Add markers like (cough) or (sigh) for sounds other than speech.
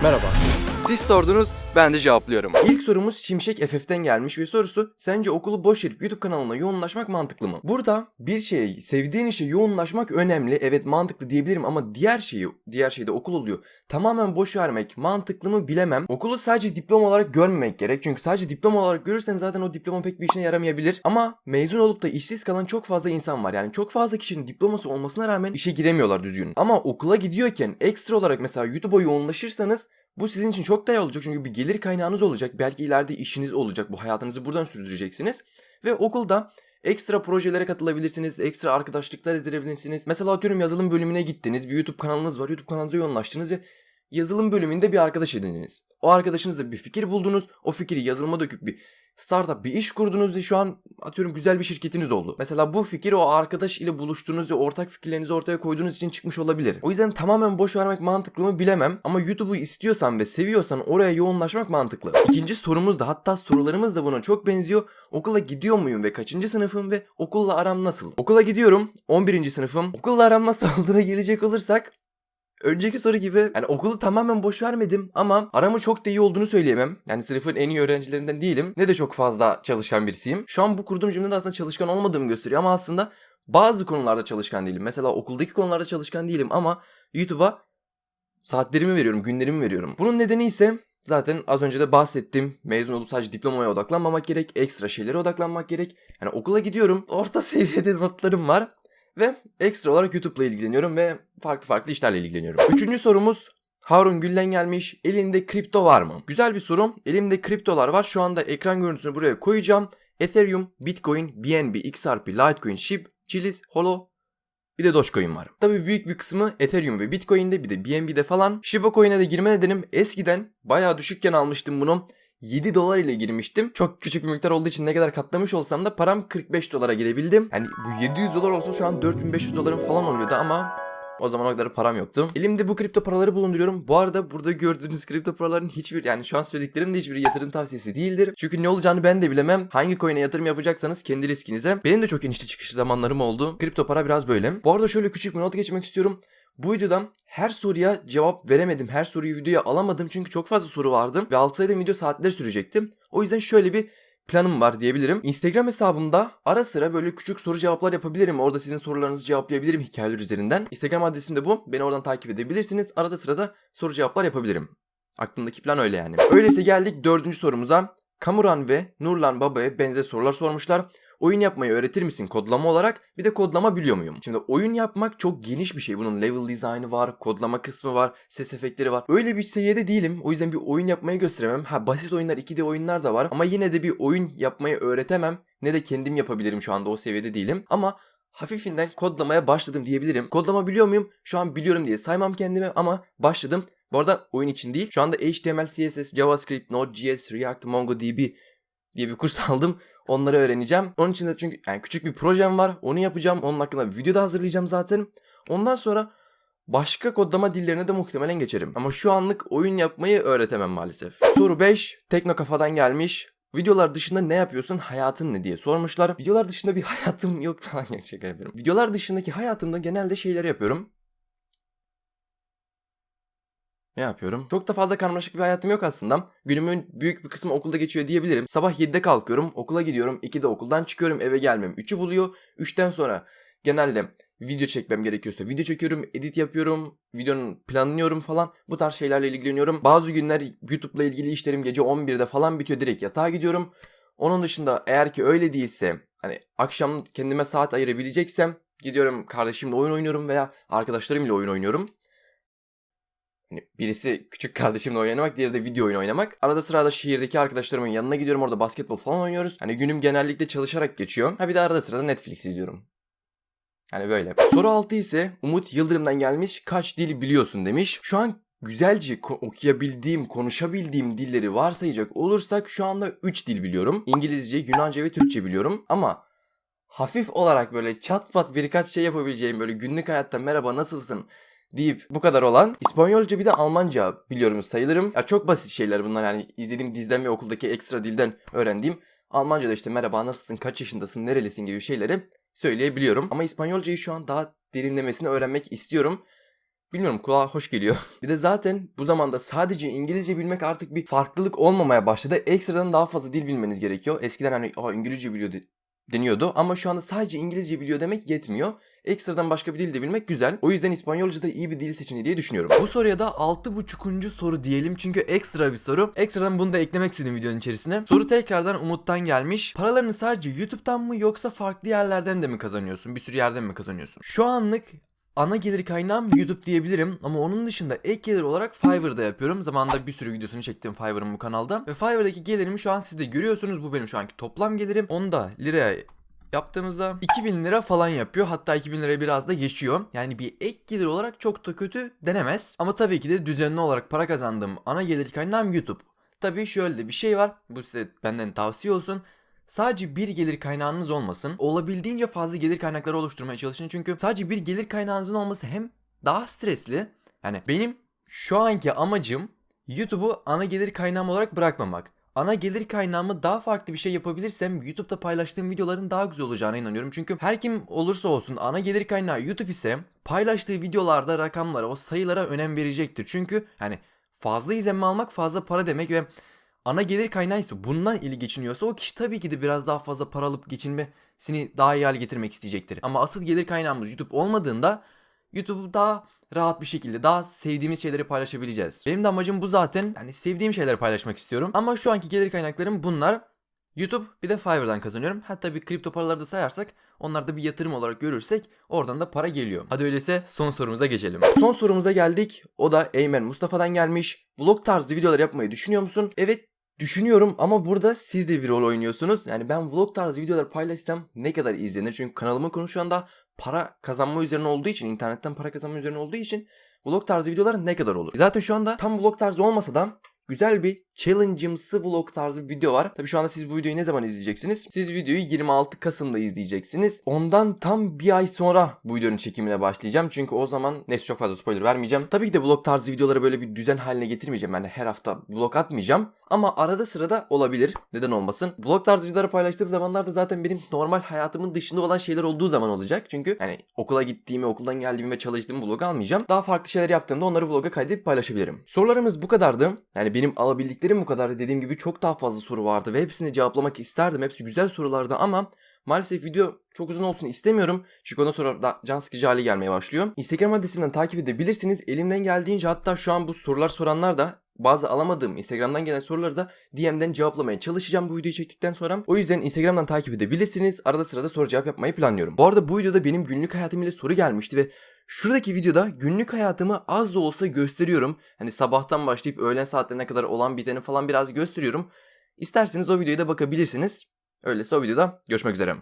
Merhaba. Siz sordunuz, ben de cevaplıyorum. İlk sorumuz Şimşek FF'ten gelmiş ve sorusu sence okulu boş verip YouTube kanalına yoğunlaşmak mantıklı mı? Burada bir şeye, sevdiğin işe yoğunlaşmak önemli. Evet mantıklı diyebilirim ama diğer şeyi, diğer şeyde okul oluyor. Tamamen boş vermek mantıklı mı bilemem. Okulu sadece diploma olarak görmemek gerek. Çünkü sadece diploma olarak görürsen zaten o diploma pek bir işine yaramayabilir. Ama mezun olup da işsiz kalan çok fazla insan var. Yani çok fazla kişinin diploması olmasına rağmen işe giremiyorlar düzgün. Ama okula gidiyorken ekstra olarak mesela YouTube'a yoğunlaşırsanız bu sizin için çok iyi olacak çünkü bir gelir kaynağınız olacak. Belki ileride işiniz olacak. Bu hayatınızı buradan sürdüreceksiniz. Ve okulda ekstra projelere katılabilirsiniz. Ekstra arkadaşlıklar edinebilirsiniz. Mesela atıyorum yazılım bölümüne gittiniz. Bir YouTube kanalınız var. YouTube kanalınıza yoğunlaştınız ve yazılım bölümünde bir arkadaş edindiniz. O arkadaşınızla bir fikir buldunuz. O fikri yazılıma döküp bir startup bir iş kurdunuz ve şu an atıyorum güzel bir şirketiniz oldu. Mesela bu fikir o arkadaş ile buluştuğunuz ve ortak fikirlerinizi ortaya koyduğunuz için çıkmış olabilir. O yüzden tamamen boş vermek mantıklı mı bilemem ama YouTube'u istiyorsan ve seviyorsan oraya yoğunlaşmak mantıklı. İkinci sorumuz da hatta sorularımız da buna çok benziyor. Okula gidiyor muyum ve kaçıncı sınıfım ve okulla aram nasıl? Okula gidiyorum 11. sınıfım. Okulla aram nasıl (laughs) olduğuna gelecek olursak Önceki soru gibi yani okulu tamamen boş vermedim ama aramı çok da iyi olduğunu söyleyemem. Yani sınıfın en iyi öğrencilerinden değilim. Ne de çok fazla çalışkan birisiyim. Şu an bu kurduğum cümlede aslında çalışkan olmadığımı gösteriyor ama aslında bazı konularda çalışkan değilim. Mesela okuldaki konularda çalışkan değilim ama YouTube'a saatlerimi veriyorum, günlerimi veriyorum. Bunun nedeni ise zaten az önce de bahsettim. Mezun olup sadece diplomaya odaklanmamak gerek, ekstra şeylere odaklanmak gerek. Yani okula gidiyorum, orta (laughs) seviyede notlarım var. Ve ekstra olarak YouTube'la ilgileniyorum ve farklı farklı işlerle ilgileniyorum. Üçüncü sorumuz Harun Gül'den gelmiş. Elinde kripto var mı? Güzel bir soru. Elimde kriptolar var. Şu anda ekran görüntüsünü buraya koyacağım. Ethereum, Bitcoin, BNB, XRP, Litecoin, SHIB, Chilis, Holo bir de Dogecoin var. Tabii büyük bir kısmı Ethereum ve Bitcoin'de bir de BNB'de falan. Shiba Coin'e de girme nedenim eskiden bayağı düşükken almıştım bunu. 7 dolar ile girmiştim. Çok küçük bir miktar olduğu için ne kadar katlamış olsam da param 45 dolara gidebildim. Yani bu 700 dolar olsa şu an 4500 dolarım falan oluyordu ama o zaman o kadar param yoktu. Elimde bu kripto paraları bulunduruyorum. Bu arada burada gördüğünüz kripto paraların hiçbir yani şu an söylediklerim de hiçbir yatırım tavsiyesi değildir. Çünkü ne olacağını ben de bilemem. Hangi coin'e yatırım yapacaksanız kendi riskinize. Benim de çok inişli çıkışlı zamanlarım oldu. Kripto para biraz böyle. Bu arada şöyle küçük bir not geçmek istiyorum. Bu videodan her soruya cevap veremedim. Her soruyu videoya alamadım çünkü çok fazla soru vardı. Ve alsaydım video saatler sürecekti. O yüzden şöyle bir planım var diyebilirim. Instagram hesabımda ara sıra böyle küçük soru cevaplar yapabilirim. Orada sizin sorularınızı cevaplayabilirim hikayeler üzerinden. Instagram adresim de bu. Beni oradan takip edebilirsiniz. Arada sırada soru cevaplar yapabilirim. Aklımdaki plan öyle yani. Öyleyse geldik dördüncü sorumuza. Kamuran ve Nurlan Baba'ya benzer sorular sormuşlar. Oyun yapmayı öğretir misin kodlama olarak? Bir de kodlama biliyor muyum? Şimdi oyun yapmak çok geniş bir şey. Bunun level design'ı var, kodlama kısmı var, ses efektleri var. Öyle bir seviyede değilim. O yüzden bir oyun yapmayı gösteremem. Ha basit oyunlar 2D oyunlar da var ama yine de bir oyun yapmayı öğretemem. Ne de kendim yapabilirim şu anda o seviyede değilim. Ama hafifinden kodlamaya başladım diyebilirim. Kodlama biliyor muyum? Şu an biliyorum diye saymam kendimi ama başladım. Bu arada oyun için değil. Şu anda HTML, CSS, JavaScript, Node.js, React, MongoDB diye bir kurs (laughs) aldım. Onları öğreneceğim. Onun için de çünkü yani küçük bir projem var. Onu yapacağım. Onun hakkında bir video da hazırlayacağım zaten. Ondan sonra başka kodlama dillerine de muhtemelen geçerim. Ama şu anlık oyun yapmayı öğretemem maalesef. Soru 5. Tekno kafadan gelmiş. Videolar dışında ne yapıyorsun? Hayatın ne diye sormuşlar. Videolar dışında bir (laughs) hayatım yok falan yok şaka. Videolar dışındaki hayatımda genelde şeyleri yapıyorum. Ne yapıyorum? Çok da fazla karmaşık bir hayatım yok aslında. Günümün büyük bir kısmı okulda geçiyor diyebilirim. Sabah 7'de kalkıyorum, okula gidiyorum, 2'de okuldan çıkıyorum, eve gelmem 3'ü buluyor. 3'ten sonra genelde video çekmem gerekiyorsa video çekiyorum, edit yapıyorum, videonun planlıyorum falan. Bu tarz şeylerle ilgileniyorum. Bazı günler YouTube'la ilgili işlerim gece 11'de falan bitiyor direkt yatağa gidiyorum. Onun dışında eğer ki öyle değilse hani akşam kendime saat ayırabileceksem gidiyorum kardeşimle oyun oynuyorum veya arkadaşlarımla oyun oynuyorum. Hani birisi küçük kardeşimle oynamak, diğeri de video oyunu oynamak. Arada sırada şehirdeki arkadaşlarımın yanına gidiyorum orada basketbol falan oynuyoruz. Hani günüm genellikle çalışarak geçiyor. Ha bir de arada sırada Netflix izliyorum. Hani böyle. Soru 6 ise Umut Yıldırım'dan gelmiş. Kaç dil biliyorsun demiş. Şu an güzelce ko- okuyabildiğim, konuşabildiğim dilleri varsayacak olursak şu anda 3 dil biliyorum. İngilizce, Yunanca ve Türkçe biliyorum. Ama hafif olarak böyle çat pat birkaç şey yapabileceğim böyle günlük hayatta merhaba nasılsın deyip bu kadar olan İspanyolca bir de Almanca biliyorum sayılırım. Ya çok basit şeyler bunlar yani izlediğim diziden ve okuldaki ekstra dilden öğrendiğim. Almanca'da işte merhaba nasılsın, kaç yaşındasın, nerelisin gibi şeyleri söyleyebiliyorum. Ama İspanyolcayı şu an daha derinlemesine öğrenmek istiyorum. Bilmiyorum kulağa hoş geliyor. (laughs) bir de zaten bu zamanda sadece İngilizce bilmek artık bir farklılık olmamaya başladı. Ekstradan daha fazla dil bilmeniz gerekiyor. Eskiden hani Aa, İngilizce biliyor de- deniyordu ama şu anda sadece İngilizce biliyor demek yetmiyor. Ekstradan başka bir dil de bilmek güzel. O yüzden İspanyolca da iyi bir dil seçeneği diye düşünüyorum. Bu soruya da 6.5. soru diyelim çünkü ekstra bir soru. Ekstradan bunu da eklemek istedim videonun içerisine. Soru tekrardan Umut'tan gelmiş. Paralarını sadece YouTube'dan mı yoksa farklı yerlerden de mi kazanıyorsun? Bir sürü yerden mi kazanıyorsun? Şu anlık ana gelir kaynağım YouTube diyebilirim ama onun dışında ek gelir olarak Fiverr'da yapıyorum. Zamanında bir sürü videosunu çektim Fiverr'ın bu kanalda. Ve Fiverr'daki gelirimi şu an siz de görüyorsunuz. Bu benim şu anki toplam gelirim. Onu da liraya yaptığımızda 2000 lira falan yapıyor. Hatta 2000 lira biraz da geçiyor. Yani bir ek gelir olarak çok da kötü denemez. Ama tabii ki de düzenli olarak para kazandığım ana gelir kaynağım YouTube. Tabii şöyle de bir şey var. Bu size benden tavsiye olsun. Sadece bir gelir kaynağınız olmasın. Olabildiğince fazla gelir kaynakları oluşturmaya çalışın. Çünkü sadece bir gelir kaynağınızın olması hem daha stresli. Yani benim şu anki amacım YouTube'u ana gelir kaynağım olarak bırakmamak. Ana gelir kaynağımı daha farklı bir şey yapabilirsem YouTube'da paylaştığım videoların daha güzel olacağına inanıyorum. Çünkü her kim olursa olsun ana gelir kaynağı YouTube ise paylaştığı videolarda rakamlara, o sayılara önem verecektir. Çünkü hani fazla izlenme almak fazla para demek ve ana gelir kaynağı ise bundan ili geçiniyorsa o kişi tabii ki de biraz daha fazla para alıp geçinmesini daha iyi hale getirmek isteyecektir. Ama asıl gelir kaynağımız YouTube olmadığında YouTube'u daha rahat bir şekilde daha sevdiğimiz şeyleri paylaşabileceğiz. Benim de amacım bu zaten. Yani sevdiğim şeyleri paylaşmak istiyorum. Ama şu anki gelir kaynaklarım bunlar. YouTube bir de Fiverr'dan kazanıyorum. Hatta bir kripto paraları da sayarsak onlar da bir yatırım olarak görürsek oradan da para geliyor. Hadi öyleyse son sorumuza geçelim. Son sorumuza geldik. O da Eymen Mustafa'dan gelmiş. Vlog tarzı videolar yapmayı düşünüyor musun? Evet Düşünüyorum ama burada siz de bir rol oynuyorsunuz. Yani ben vlog tarzı videolar paylaşsam ne kadar izlenir? Çünkü kanalımın konu şu anda para kazanma üzerine olduğu için, internetten para kazanma üzerine olduğu için vlog tarzı videolar ne kadar olur? Zaten şu anda tam vlog tarzı olmasa da güzel bir challenge'ımsı vlog tarzı bir video var. Tabii şu anda siz bu videoyu ne zaman izleyeceksiniz? Siz videoyu 26 Kasım'da izleyeceksiniz. Ondan tam bir ay sonra bu videonun çekimine başlayacağım. Çünkü o zaman neyse çok fazla spoiler vermeyeceğim. Tabii ki de vlog tarzı videoları böyle bir düzen haline getirmeyeceğim. Yani her hafta vlog atmayacağım. Ama arada sırada olabilir. Neden olmasın? Vlog tarzı videoları paylaştığım zamanlarda zaten benim normal hayatımın dışında olan şeyler olduğu zaman olacak. Çünkü hani okula gittiğimi, okuldan geldiğimi ve çalıştığımı vlog almayacağım. Daha farklı şeyler yaptığımda onları vloga kaydedip paylaşabilirim. Sorularımız bu kadardı. Yani benim alabildiklerim bu kadardı. Dediğim gibi çok daha fazla soru vardı ve hepsini cevaplamak isterdim. Hepsi güzel sorulardı ama Maalesef video çok uzun olsun istemiyorum. Çünkü ondan sonra da can sıkıcı hale gelmeye başlıyor. Instagram adresimden takip edebilirsiniz. Elimden geldiğince hatta şu an bu sorular soranlar da bazı alamadığım Instagram'dan gelen soruları da DM'den cevaplamaya çalışacağım bu videoyu çektikten sonra. O yüzden Instagram'dan takip edebilirsiniz. Arada sırada soru cevap yapmayı planlıyorum. Bu arada bu videoda benim günlük hayatım ile soru gelmişti ve şuradaki videoda günlük hayatımı az da olsa gösteriyorum. Hani sabahtan başlayıp öğlen saatlerine kadar olan biteni falan biraz gösteriyorum. İsterseniz o videoya da bakabilirsiniz. Öyleyse o videoda görüşmek üzere.